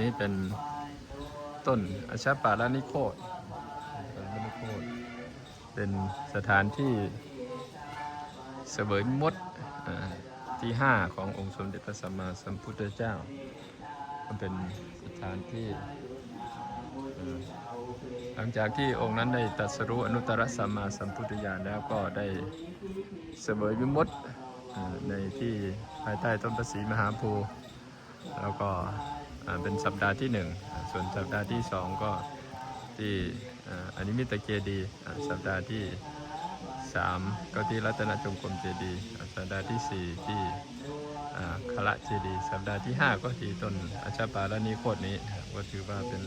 นี่เป็นต้นอาชาปาลานิโคตปาลานิโคตเป็นสถานที่เสวยมดที่ 5 ขององค์สมเด็จพระสัมมาสัมพุทธเจ้า มันเป็นสถานที่ หลังจากที่องค์นั้นได้ตรัสรู้อนุตตรสัมมาสัมพุทธญาณแล้วก็ได้เสวยวิมุตในที่ภายใต้ต้นประสีมหาโพธิ์แล้วก็ เป็นสัปดาห์ที่หนึ่งส่วนสัปดาห์ที่สองก็ที่อ่าอนิมิตเจดีสัปดาห์ที่สามก็ที่รัตนจงกรมเจดีสัปดาห์ที่สี่ที่คละเจดีสัปดาห์ที่ 5 ก็ที่ต้นอาชาปาละนิโคตนี้ก็ถือว่าเป็น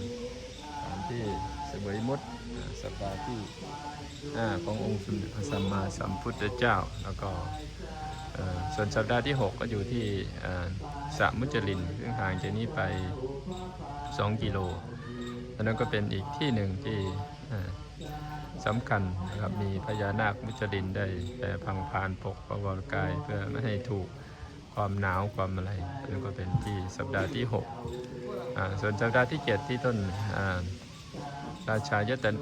สถานที่เสวยมดสัปดาห์ที่5ขององค์สมเด็จพระสัมมาสัมพุทธเจ้าแล้วก็ ส่วนสัปดาห์ที่ 6 ก็อยู่ที่สะมุจลิน ซึ่งห่างจากนี้ไป 2 กิโลอันนั้นก็เป็นอีกที่หนึ่งที่สำคัญนะครับมีพญานาคมุจลินได้แต่พังพานปกพระวรกายเพื่อไม่ให้ถูกความหนาวความอะไรอันนั้นก็เป็นที่สัปดาห์ที่6ส่วนสัปดาห์ที่ 7 ที่ต้นราชายตนะ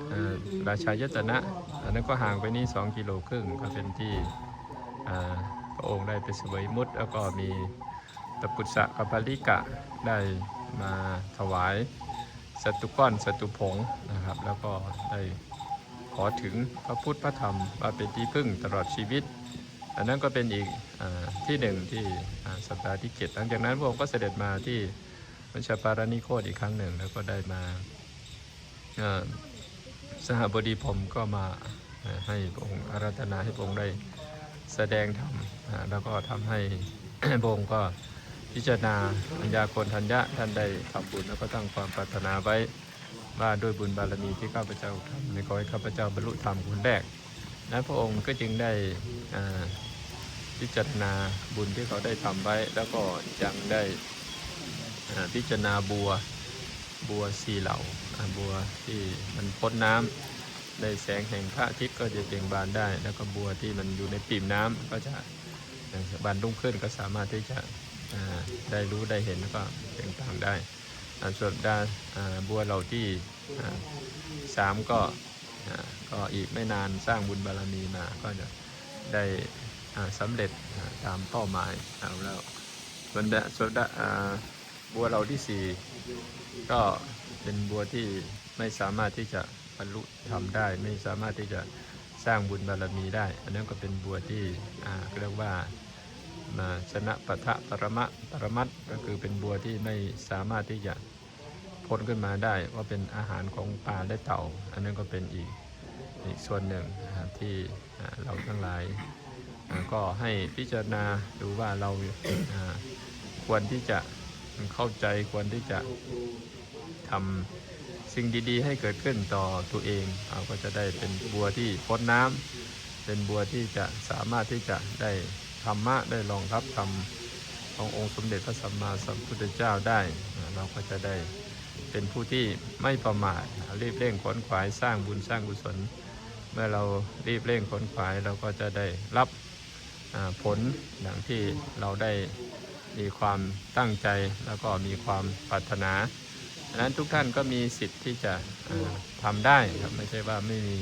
ราชายตนะอันนั้นก็ห่างไปนี่ 2 กิโลครึ่งก็เป็นที่ พระองค์ได้ไปเสวยมุตแล้วก็มีตะปุษะกัปปาลิกะได้มาถวายสัตุก้อนสัตุผงนะครับ แล้วก็ได้ขอถึงพระพุทธพระธรรมว่าเป็นที่พึ่งตลอดชีวิต อันนั้นก็เป็นอีกอที่หนึ่งที่สัปดาห์ที่เจ็ดหลังจากนั้นพระองค์ก็เสด็จมาที่มัญชาปารานิโคตอีกครั้งหนึ่ง แล้วก็ได้มาสหบดีพรมก็มาอ่าให้พระองค์อาราธนาให้พระองค์ได้ แสดงธรรมแล้วก็ทำให้พระองค์ก็พิจารณาปัญญาโกนทัญญะท่านได้ทำบุญแล้วก็ตั้งความปรารถนาไว้ว่าด้วยบุญบารมีที่ข้าพเจ้าทำในขอให้ข้าพเจ้าบรรลุธรรมคนแรกนั้นพระองค์ก็จึงได้พิจารณาบุญที่เขาได้ทำไว้ แล้วก็ยังได้พิจารณาบัวบัวสีเหล่าอ่าบัวที่มันพ้นน้ำ ได้แสงแห่งพระอาทิตย์ก็จะเบ่งบานได้ แล้วก็บัวที่มันอยู่ในปีมน้ำก็จะบานรุ่งขึ้นก็สามารถที่จะได้รู้ได้เห็นแล้วก็ต่างๆได้ส่วนดาอ่าบัวเหล่าที่สามก็ก็อีกไม่นานสร้างบุญบารมีมาก็จะได้อ่าสำเร็จตามเป้าหมายเอาแล้วส่วนดส่วนดะอ่าบัวเราที่สี่ก็เป็นบัวที่ไม่สามารถที่จะ บรรลุทำได้ ไม่สามารถที่จะสร้างบุญบารมีได้ อันนั้นก็เป็นบัวที่เรียกว่ามาชนะปะทะปรมะปรมัตก็คือเป็นบัวที่ไม่สามารถที่จะพ้นขึ้นมาได้ว่าเป็นอาหารของปลาและเต่า อันนั้นก็เป็นอีกอีกส่วนหนึ่งที่เราทั้งหลาย ก็ให้พิจารณาดูว่าเราควรที่จะเข้าใจควรที่จะทำ สิ่งดีๆ ให้เกิดขึ้นต่อตัวเองเราก็จะได้เป็นบัวที่พ้นน้ำเป็นบัวที่จะสามารถที่จะได้ธรรมะได้รองรับธรรมขององค์สมเด็จพระสัมมาสัมพุทธเจ้าได้ เราก็จะได้เป็นผู้ที่ไม่ประมาทรีบเร่งขวนขวายสร้างบุญสร้างกุศล เมื่อเรารีบเร่งขวนขวายเราก็จะได้รับผลอย่างที่เราได้มีความตั้งใจแล้วก็มีความปรารถนา ดังนั้นทุกท่านก็มีสิทธิ์ที่จะอ่าทำได้ครับไม่ใช่ว่าไม่มี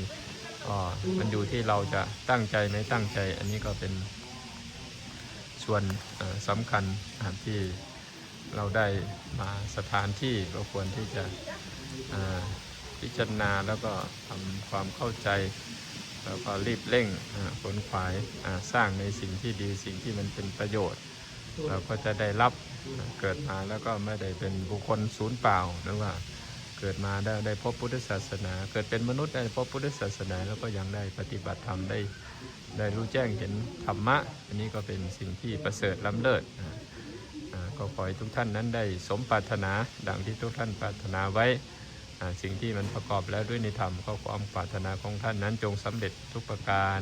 ก็มันอยู่ที่เราจะตั้งใจไม่ตั้งใจ อันนี้ก็เป็นส่วนอ่าสำคัญที่เราได้มาสถานที่ก็ควรที่จะพิจารณาแล้วก็ทำความเข้าใจ แล้วก็รีบเร่งอ่าขวายสร้างในสิ่งที่ดีสิ่งที่มันเป็นประโยชน์ เราก็จะได้รับเกิดมาแล้วก็ไม่ได้เป็นบุคคลศูนย์เปล่าหรือว่าเกิดมาได้ได้พบพุทธศาสนา เกิดเป็นมนุษย์ได้พบพุทธศาสนา แล้วก็ยังได้ปฏิบัติธรรมได้ได้รู้แจ้งเห็นธรรมะ อันนี้ก็เป็นสิ่งที่ประเสริฐล้ำเลิศก็ขอให้ทุกท่านนั้นได้สมปรารถนา ดังที่ทุกท่านปรารถนาไว้สิ่งที่มันประกอบแล้วด้วยในธรรมก็ความปรารถนาของท่านนั้นจงสำเร็จทุกประการ